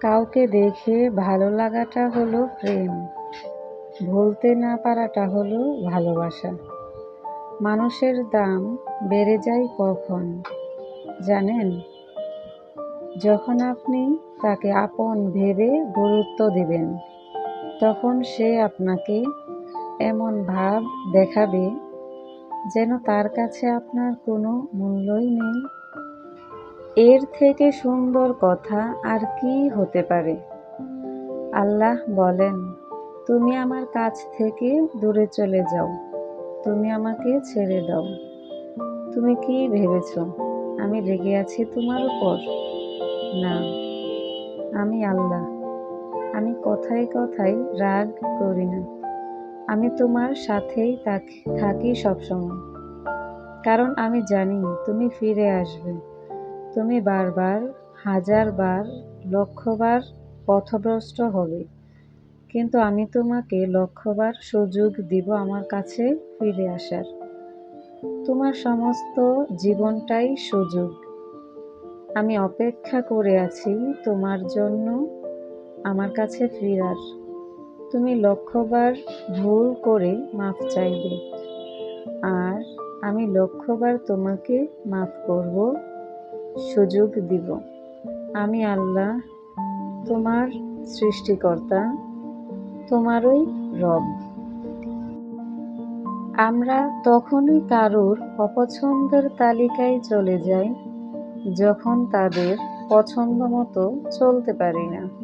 কাউকে দেখে ভালো লাগাটা হলো প্রেম। ভুলতে না পারাটা হলো ভালোবাসা। মানুষের দাম বেড়ে যায় কখন, জানেন? যখন আপনি তাকে আপন ভেবে গুরুত্ব দিবেন, তখন সে আপনাকে এমন ভাব দেখাবে যেন তার কাছে আপনার কোনো মূল্যই নেই। এর থেকে সুন্দর কথা আর কি হতে পারে? আল্লাহ বলেন, তুমি আমার কাছ থেকে দূরে চলে যাও। তুমি আমাকে ছেড়ে দাও। তুমি কি ভেবেছ? আমি রেগে আছি তোমার উপর? না, আমি আল্লাহ। আমি কথায় কথায় রাগ করি না। আমি তোমার সাথেই থাক- থাকি সবসময়। কারণ আমি জানি তুমি ফিরে আসবে। তুমি বারবার, হাজারবার, লক্ষবার পথভ্রষ্ট হবে। কিন্তু আমি তোমাকে লক্ষবার সুযোগ দিব আমার কাছে ফিরে আসার। তোমার সমস্ত জীবনটাই সুযোগ। আমি অপেক্ষা করে আছি তোমার জন্য আমার কাছে ফিরার। তুমি লক্ষবার ভুল করে মাফ চাইবে। আর আমি লক্ষবার তোমাকে মাফ করব। সুযোগ দিব। আমি আল্লাহ, তোমার সৃষ্টিকর্তা, তোমারই রব। আমরা তখনই কারোর অপছন্দের তালিকায় চলে যাই, যখন তাদের পছন্দ মতো চলতে পারি না।